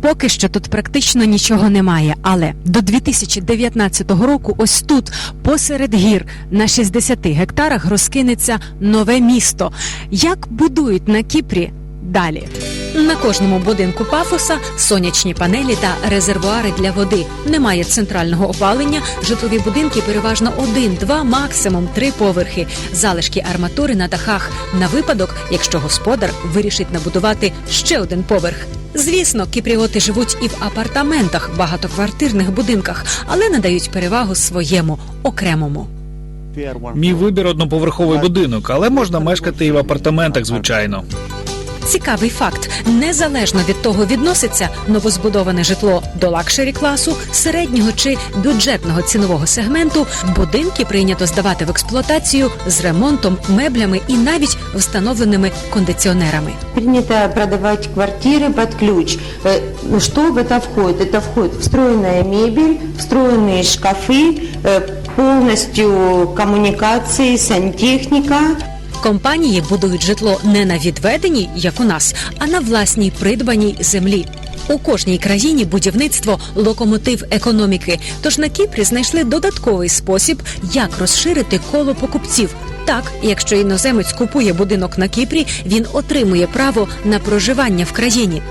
Поки що тут практично нічого немає, але до 2019 року ось тут, посеред гір, на 60 гектарах розкинеться нове місто. Як будують на Кіпрі далі? На кожному будинку пафоса сонячні панелі та резервуари для води. Немає центрального опалення. Житлові будинки переважно один, два, максимум три поверхи. Залишки арматури на дахах на випадок, якщо господар вирішить набудувати ще один поверх. Звісно, кіпріоти живуть і в апартаментах, багатоквартирних будинках, але надають перевагу своєму окремому. Мій вибір одноповерховий будинок, але можна мешкати і в апартаментах, звичайно. Цікавий факт: незалежно від того, відноситься новозбудоване житло до лакшері класу, середнього чи бюджетного цінового сегменту, будинки прийнято здавати в експлуатацію з ремонтом, меблями і навіть встановленими кондиціонерами. Принято продавать квартиры под ключ. Э, ну, Что в это входит? Это входит встроенная мебель, встроенные шкафы, э, полностью коммуникации, сантехника. Компанії будують житло не на відведеній, як у нас, а на власній придбаній землі. У кожній країні будівництво локомотив економіки. Тож на Кіпрі знайшли додатковий спосіб, як розширити коло покупців. Так, якщо іноземець купує будинок на Кіпрі, він отримує право на проживання в країні.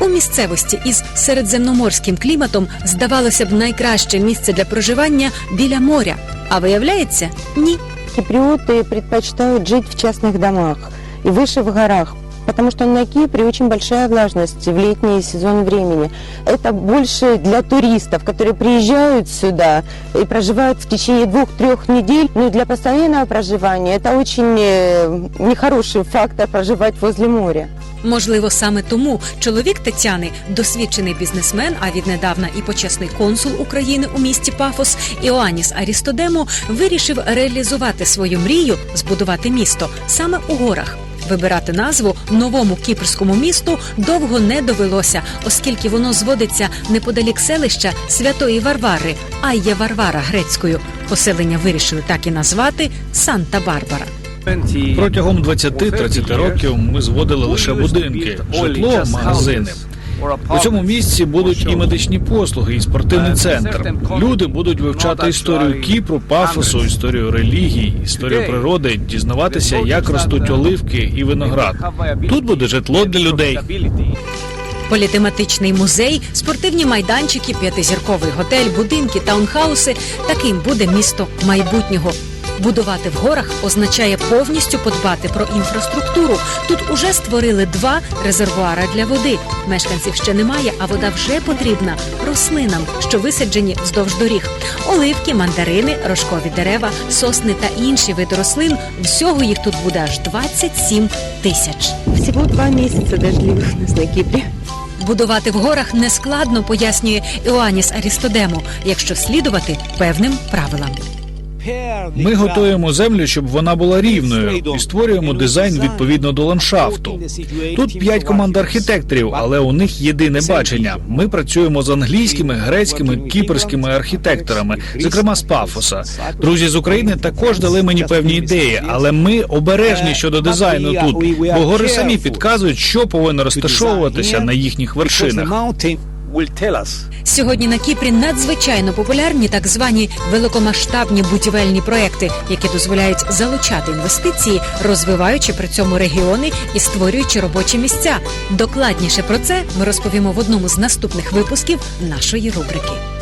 У місцевості із середземноморським кліматом здавалося б найкраще місце для проживання біля моря. А виявляється, ні. Киприоты предпочитают жить в частных домах и выше в горах. Потому что на Кипре очень большая влажность в летний сезон времени. Это больше для туристов, которые приезжают сюда и проживают в течение двух-трех недель. Ну и для постоянного проживания это очень э, нехороший фактор проживать возле моря. Можливо, саме тому чоловік Тетяни, досвідчений бізнесмен, а віднедавна і почесний консул України у місті Пафос Іоанніс Арістодемо, вирішив реалізувати свою мрію збудувати місто саме у горах. Вибирати назву новому кіпрському місту довго не довелося, оскільки воно зводиться неподалік селища Святої Варвари, Айя Варвара грецькою. Поселення вирішили так і назвати Санта-Барбара. Протягом 20-30 років ми зводили лише будинки, житло, магазини. У цьому місці будуть і медичні послуги, і спортивний центр. Люди будуть вивчати історію Кіпру, пафосу, історію релігій, історію природи, дізнаватися, як ростуть оливки і виноград. Тут буде житло для людей. Політематичний музей, спортивні майданчики, п'ятизірковий готель, будинки, таунхауси. Таким буде місто майбутнього. Будувати в горах означає повністю подбати про інфраструктуру. Тут уже створили два резервуари для води. Мешканців ще немає, а вода вже потрібна рослинам, що висаджені вздовж доріг. Оливки, мандарини, рожкові дерева, сосни та інші види рослин. Всього їх тут буде аж 27 тисяч. Всего два у нас на Кипре. Будувати в горах нескладно, пояснює Іоанніс Арістодемо, якщо слідувати певним правилам. Ми готуємо землю, щоб вона була рівною, і створюємо дизайн відповідно до ландшафту. Тут п'ять команд архітекторів, але у них єдине бачення. Ми працюємо з англійськими, грецькими, кіпрськими архітекторами, зокрема з Пафоса. Друзі з України також дали мені певні ідеї, але ми обережні щодо дизайну тут, бо гори самі підказують, що повинно розташовуватися на їхніх вершинах. Сьогодні на Кіпрі надзвичайно популярні так звані великомасштабні будівельні проекти, які дозволяють залучати інвестиції, розвиваючи при цьому регіони і створюючи робочі місця. Докладніше про це ми розповімо в одному з наступних випусків нашої рубрики.